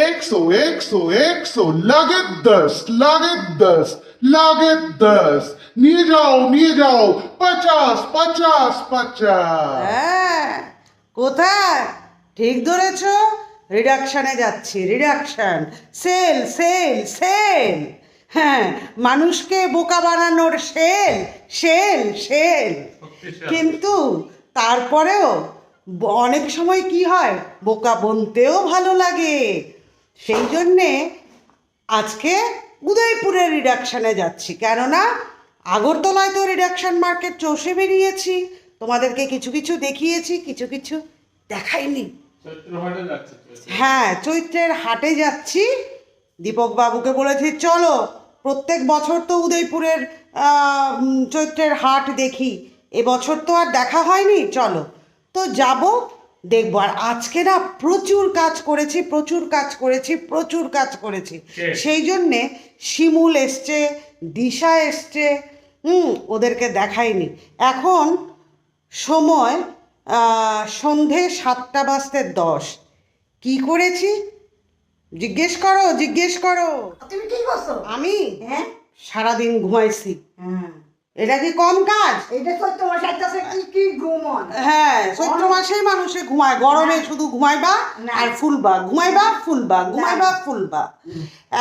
একশো একশো একশো লাগে দশ লাগে দশ লাগে দশ নিয়ে যাও নিয়ে যাও পচাশ পচাশ পচাশ হ্যাঁ কোথায়? ঠিক ধরেছ? রিডাকশানে যাচ্ছি রিডাকশন সেল সেল সেল হ্যাঁ মানুষকে বোকা বানানোর সেল সেল সেল কিন্তু তারপরেও অনেক সময় কি হয়? বোকা বনতেও ভালো লাগে। সেই জন্যে আজকে উদয়পুরের রিডাকশানে যাচ্ছি। কেননা আগরতলায় তো রিডাকশান মার্কেট চষে বেরিয়েছি। তোমাদেরকে কিছু কিছু দেখিয়েছি কিছু কিছু দেখাইনি। হ্যাঁ চৈত্রের হাটে যাচ্ছি। দীপক বাবুকে বলেছি চলো প্রত্যেক বছর তো উদয়পুরের চৈত্রের হাট দেখি। এবছর তো আর দেখা হয়নি চলো। তো যাব দেখব। আর আজকে না প্রচুর কাজ করেছি প্রচুর কাজ করেছি প্রচুর কাজ করেছি। সেই জন্যে শিমুল এসছে দিশা এসছে হুম ওদেরকে দেখাইনি। এখন সময় সন্ধে সাতটা বাজতে দশ। কি করেছি? জিজ্ঞেস করো জিজ্ঞেস করো। তুমি কি করছ? আমি? হ্যাঁ? সারাদিন ঘুমাইছি। হ্যাঁ। এটা কি কম কাজ? তো তোমার সাথে কি কি ঘুমন? হ্যাঁ চৈত্র মাসেই মানুষে ঘুমায়। গরমে শুধু ঘুমাইবা। আর ফুলবা। ঘুমাইবা ফুলবা ঘুমাইবা ফুলবা।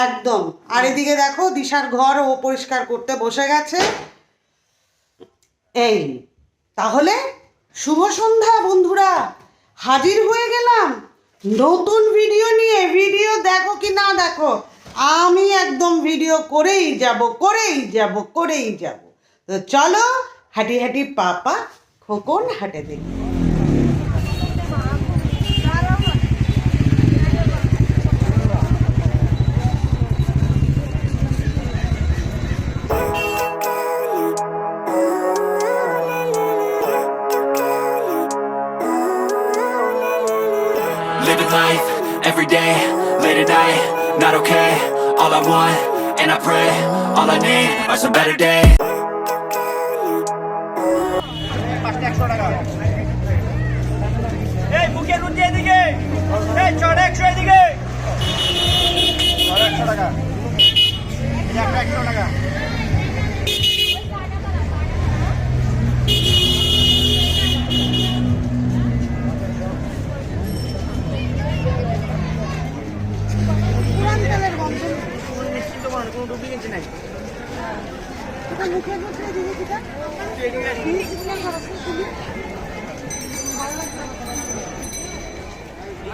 একদম। আর এদিকে দেখো দিশার ঘর ও পরিষ্কার করতে বসে গেছে। এই তাহলে শুভ সন্ধ্যা বন্ধুরা। হাজির হয়ে গেলাম। নতুন ভিডিও নিয়ে ভিডিও দেখো কি না দেখো আমি একদম ভিডিও করেই যাব করেই যাব করেই যাব। তো চলো হাঁটি হাঁটি পাপা খোকন হাঁটে দেখি Living life every day, late at night, not okay. All I want, and I pray, all I need are some better days. বুকের রুটি এদিকে? এই চড় একশো এদিকে। একশো টাকা। একশো টাকা। নিশ্চিন্ত মানুষ কোনো ডুপ্লিকেন্সি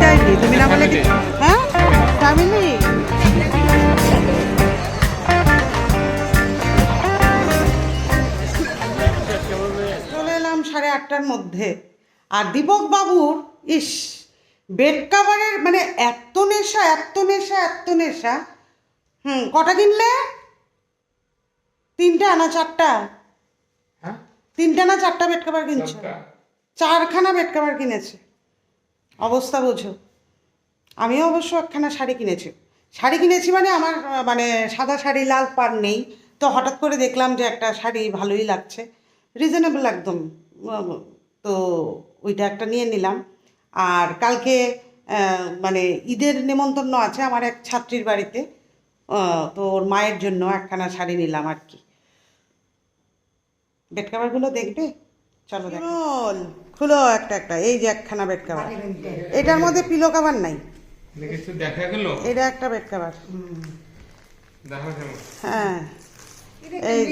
চাইনি তুমি না বলে হ্যাঁ? ফ্যামিলি? চলে এলাম সাড়ে আটটার মধ্যে। আর দীপক বাবুর ইস বেড কাভারের মানে এত নেশা এত নেশা এত নেশা। হুম কটা কিনলে? তিনটা না চারটা? তিনটা না চারটা বেড কাভার কিনছো? চারখানা বেড কাভার কিনেছে। অবস্থা বোঝো। আমিও অবশ্য একখানা শাড়ি কিনেছি। শাড়ি কিনেছি মানে আমার মানে সাদা শাড়ি, লাল পাড় নেই। তো হঠাৎ করে দেখলাম যে একটা শাড়ি ভালোই লাগছে। রিজনেবল একদম। তো ওইটা একটা নিয়ে নিলাম। আর কালকে মানে ঈদের নেমন্তন্ন আছে আমার এক ছাত্রীর বাড়িতে। তো ওর মায়ের জন্য একখানা শাড়ি নিলাম আর কি। বেড কাভারগুলো দেখবে? চলো দেখো। খুলো একটা একটা এই যে একখানা বেড কাভার এটার মধ্যে পিলো কাভার নাই। কিছু দেখা গেল? এটা একটা বেড কাভার হ্যাঁ। এই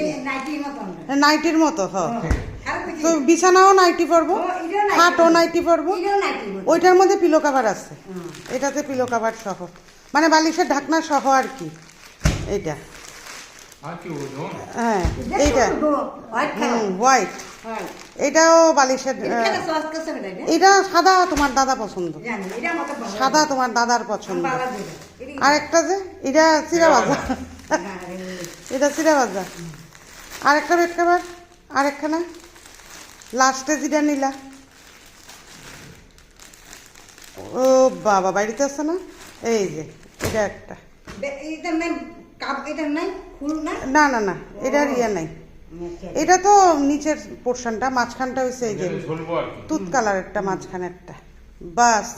নাইটির মতো হ। তো বিছানাও নাইটি পরবো খাটও নাইটি পরবো। ওইটার মধ্যে পিলো কাভার আছে। এটাতে পিলো কাভার সহ। মানে বালিশের ঢাকনা সহ আর কি। ওজন হ্যাঁ এইটা। হোয়াইট কালার এটাও বালিশের এটা সাদা তোমার দাদা পছন্দ। সাদা তোমার দাদার পছন্দ। আর একটা যে এটা চিরা এটা চিরা আর একটা বেড কাভার আর একখানা লাস্টে যেটা নিলা। ও বাবা বাড়িতে আছে না? এই যে এটা একটা। কাপ এটা নাই? ফুল না না না না এটার ইয়ে নাই। এটা তো নিচের পোর্শনটা মাঝখানটা হয়েছে এই যে ঝুলবো আর কি। তুত কালার একটা মাঝখানে একটা। বাস।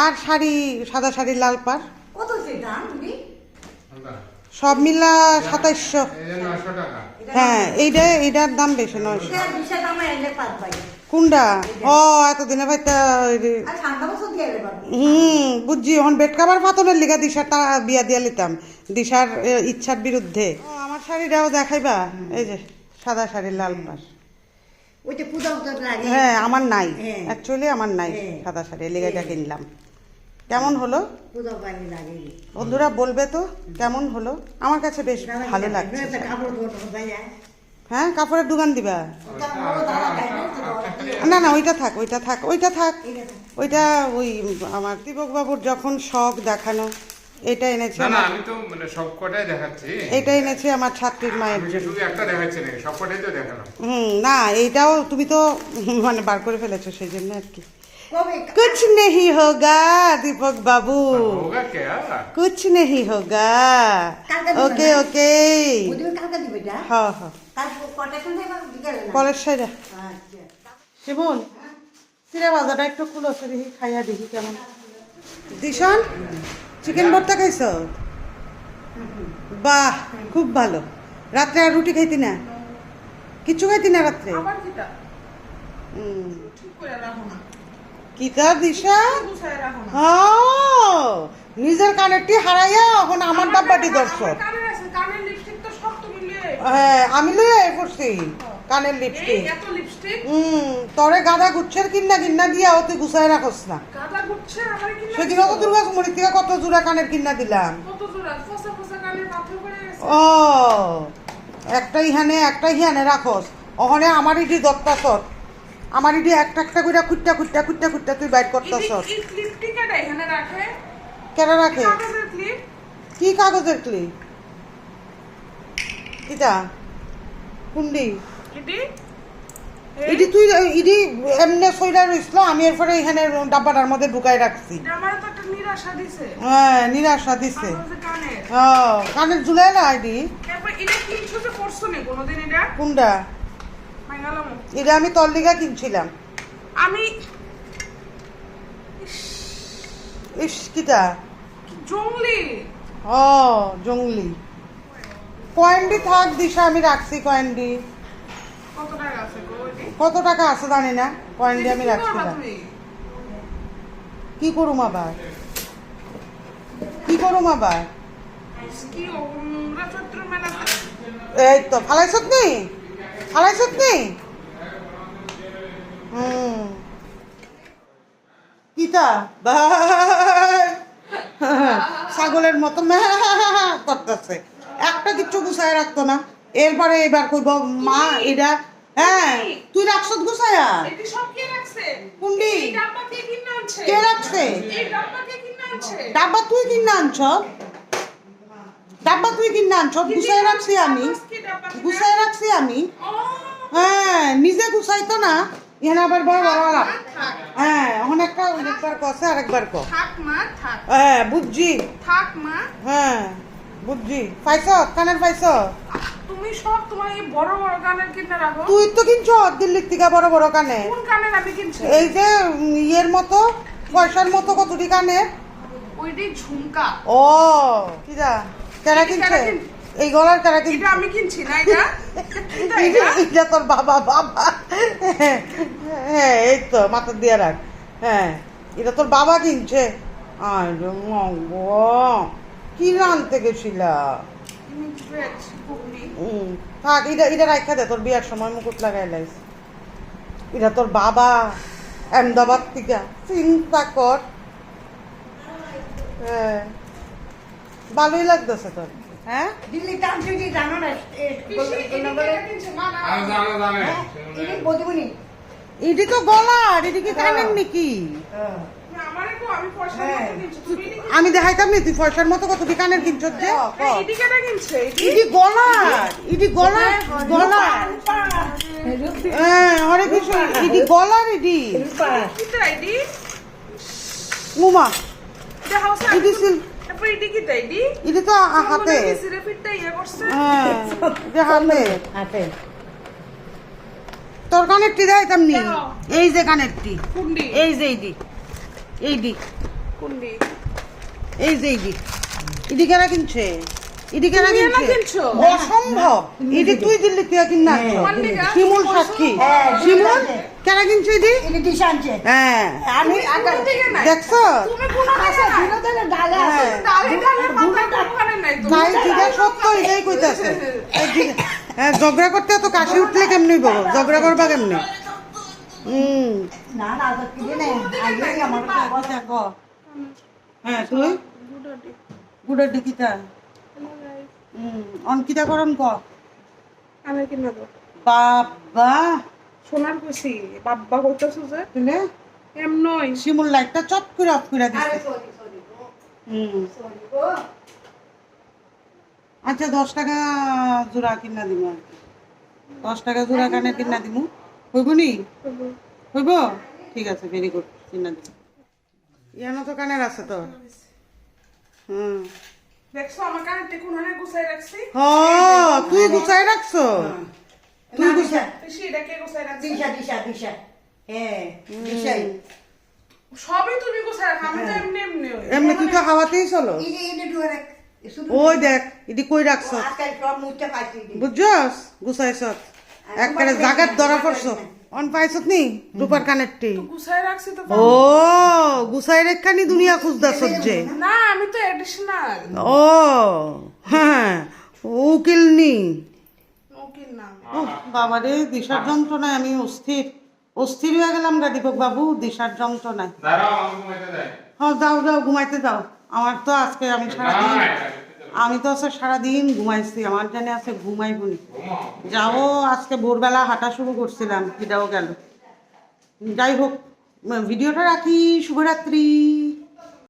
আর শাড়ি সাদা শাড়ি লাল পার কত। সব মিলা সাতাইশশো। হ্যাঁ এইটা এইটার দাম বেশি নয় পাই ও এতদিনে পারব। হুম বুঝছি এখন বেড কাভার ফাতনের লিগা দিশার তা বিয়া দিয়া লিতাম। দিশার ইচ্ছার বিরুদ্ধে। আমার শাড়িটাও দেখাইবা? এই যে সাদা শাড়ি লাল পার ওই যে পূজা পূজা লাগে হ্যাঁ আমার নাই। হ্যাঁ। অ্যাকচুয়ালি আমার নাই হ্যাঁ। সাদা শাড়ি লিগাটা কিনলাম। কেমন হলো? বন্ধুরা বলবে তো কেমন হলো? আমার কাছে বেশ ভালো লাগছে কাপড় ধোয়া কোথায় যায় হ্যাঁ কাপড়ের দোকান দিবা কাপড় দাদা খাই না না না ওইটা থাক ওইটা থাক ওইটা থাক ওইটা ওই আমার দীপক বাবুর যখন শখ দেখানো এটা এনেছে না না আমার- আমি তো মানে সব কটাই দেখাচ্ছি এটা এনেছে আমার ছাত্রীর মায়ের আমি কি জন্য শুধু একটা দেখাচ্ছি নাকি সব কটাই তো দেখালাম হুম না এইটাও তুমি তো মানে বার করে ফেলেছো সেই জন্য আর কি কবে कुछ नहीं होगा दीपक बाबू হোগা কে कुछ नहीं होगा ओके ओके ওদিন কালকে দিবে এটা हाँ हाँ কলেজ সাইডা। আচ্ছা। শিবন চিরা বাজারটা একটু খুলো দেখি খাইয়া দেখি কেমন। দিশন চিকেন ভর্তা খাইছ? বাহ খুব ভালো। রাত্রে আর রুটি খাইতি না? কিচ্ছু খাইতি না রাত্রে? হুম। কিতা দিশা? ও নিজের কানেরটি হারাইয়া এখন আমার ডাব্বাটি দর্শক হ্যাঁ আমি লইয়া এ করছি কানের লিপস্টিক হুম তরে গাদা গুচ্ছের কিন্না কিন্না দিয়া ও তুই গুছাই রাখস না। সেদিন তো দুর্গা কুমারী থেকে কত জোড়া কানের কিন্না দিলাম। ও একটা ইহানে একটা ইহানে রাখস। ওখানে আমার ইডি দত্তাসত আমার ইডি একটা একটা করে খুঁটটা খুঁটটা খুঁটটা খুঁটটা তুই বাইর করতাসত কেন রাখে? কি কাগজের ক্লিপ কিটা কুন্ডি ইডি? তুই ইডি এমনি সইরা রইছিল আমি এরপরে এখানে ডাব্বাটার মধ্যে ঢুকাই রাখছি। হ্যাঁ নিরাশা দিছে। কানের। ঝুলে না আইডি কোনটা? এটা আমি তোর লিগা কিনছিলাম। আমি ইস কিটা? জঙ্গলি। ও জঙ্গলি। কয়েনডি থাক দিশা আমি রাখছি কয়েনডি কত টাকা আছে কত টাকা আছে জানি না কয়েনডি আমি রাখছি তুমি? কি করুম আবার? কি করুম আবার? এই তো ফালাইছত নি ফালাইছত নি হুম। কিতা ছাগলের মতো করতেছে। একটা কিচ্ছু গুছায় রাখতো না। এরপরে এবার কইব মা এটা হ্যাঁ তুই রাখছত গুছায়া? রাখছে? কুন্ডি। কে কে রাখছে? ডাব্বা কে তুই কিনে আনছ? ডাব্বা তুই কিনে আনছ? গুছায় রাখছি আমি। কি গুছায় রাখছি আমি। হ্যাঁ নিজে গুছাইতো না। এখানে আবার বড় বড় হ্যাঁ এখন একটা একবার কষে আরেকবার ক থাক মা থাক। হ্যাঁ বুঝছি। থাক মা। হ্যাঁ। বুঝছি পাইছ? কানের পাইছ? তুমি সব তোমার এই বড় বড় কানের কিনে রাখো। তুই তো কিনছ দিল্লির থেকে বড় বড় কানে। কোন কানের আমি কিনছি? এই যে ইয়ের মতো পয়সার মতো কতটি কানে ওইটি ঝুমকা। ও কিরা কেরা কিনছে এই গলার কেরা কিনছে? এটা আমি কিনছি না এটা? এটা তোর বাবা বাবা। হ্যাঁ এই তো মাথা দিয়ে রাখ। হ্যাঁ এটা তোর বাবা কিনছে। আয় রে মঙ্গ কি রানতে গেছিলা থাক এটা এটা রাখা দে তোর বিয়ার সময় মুকুট লাগাই লাইস। এটা তোর বাবা আহমেদাবাদ থেকে চিন্তা কর। হ্যাঁ ভালোই লাগতেছে তোর। হ্যাঁ? দিল্লি টান জানো না? এটি তো গলার এটি কি কানের নাকি? কো আমি কিনছি এদিকে আমি দেখাইতাম নি তুই পয়সার মতো কত কানের কিনছত যে কিনছে ইডি গলার ইডি গলার গলার। হ্যাঁ হরে কৃষ্ণ ইডি গলার ইডি। উমা ইডি সিল ইডি তো হাতে। ইয়া করছে। হ্যাঁ হাতে। হাতে। তোর কানেরটি দেখাইতাম নি? এই যে কানেরটি। এই যে এইডি এইডি কুন্ডি এই যে ইডি ইডি কেনা কিনছে? ইডি কেনা তুমি না কিনছে? কিনছো? অসম্ভব। ইডি তুই দিল্লি তুই কিনা তোমার শিমুল সাক্ষী। হ্যাঁ, শিমুল কেনা কিনছে দিশানছে হ্যাঁ। আমি দিকে দেখছ? কোন হ্যাঁ। তাই সত্য এটাই কইতাছে। এই যে- হ্যাঁ ঝগড়া করতে তো কাশি উঠলে কেমনি বলো? ঝগড়া করবা কেমনি? হুম। না না তো কি দিনে আগে আমার কথা ক হ্যাঁ তুই গুড়ের ডিকিটা হুম অঙ্কিতা করন ক আমি কিনা শিমুল লাইটটা চট করে অফ করে হুম আচ্ছা দশ টাকা জোড়া কিনা দিব আর কি। দশ টাকা জোড়া কানে কিনা দিব। হইব নি? হইব? ঠিক আছে ভেরি গুড কিনা দিব ইয়ানো তো কানের আছে তো। হুম। দেখছ আমার কানে টেকুন হানে গুছাই রাখছি। হ তুই গুছাই রাখছো? তুই কে গুছাই দিশা দিশা দিশা। হ্যাঁ দিশাই। সবই তুমি গুছাই রাখো আমি তো এমনি এমনি এমনি তুই তো হাওয়াতেই চলো। এই যে এটা দুয়ারে শুধু ওই দেখ ইদি কই রাখছো? আজকাল সব মুখটা বুঝছস? গুছাইছ। একবারে জাগাত ধরা পড়ছো। অন পাইছত নি? রূপার কানেরটি। গুছাই রাখছি তো ও গুছাই রেখানি দুনিয়া খুঁজদাছ যে না। আমি তো এডিশনাল ও হ্যাঁ উকিল নি। উকিল না বাবা রে দিশার যন্ত্রণায় আমি অস্থির। অস্থির হয়ে গেলাম গা দীপক বাবু দিশার যন্ত্রণায়। হ্যাঁ যাও যাও ঘুমাইতে যাও। আমার তো আজকে আমি সারাদিন আমি তো হচ্ছে সারাদিন ঘুমাইছি, আমার জানে আছে ঘুমাইবনি। ঘুমি যাও আজকে ভোরবেলা হাঁটা শুরু করছিলাম ফিরাও গেল। যাই হোক, ভিডিওটা রাখি, শুভরাত্রি।